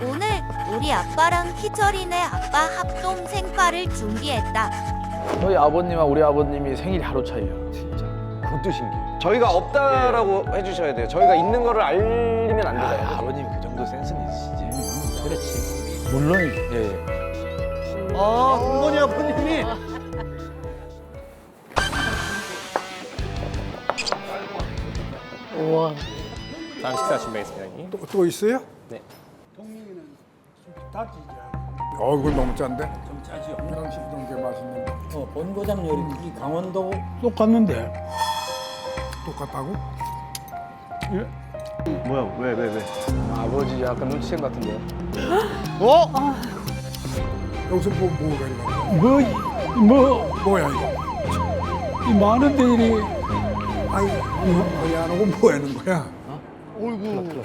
오늘 우리 아빠랑 희철이네 아빠 합동 생과를 준비했다. 저희 아버님과 우리 아버님이 생일이 하루 차이예요. 진짜. 그것도 신기해요. 저희가 없다라고 해주셔야 돼요. 저희가 있는 거를 알리면 안 아, 되잖아요. 아버님 그 정도 센스는 있으시지. 그렇지. 물론이죠. 예. 아, 동건이 아버님이 다음 식사 준비하겠습니다. 형님. 또, 또 있어요? 네. 어, 이거 너무 짠데? 좀 짜죠. 이런 식던 게 맛있는데. 어, 본고장 요리 이 강원도 똑같는데? 똑같다고? 뭐야? 왜 왜 왜? 아버지 약간 눈치챈 것 같은데. 어? 여기서 뭐, 뭐가 있나? 뭐, 뭐, 뭐야, 이거? 이 많은데 이리 아니, 이거 뭐야, 안 하고 뭐 하는 거야? 어이구.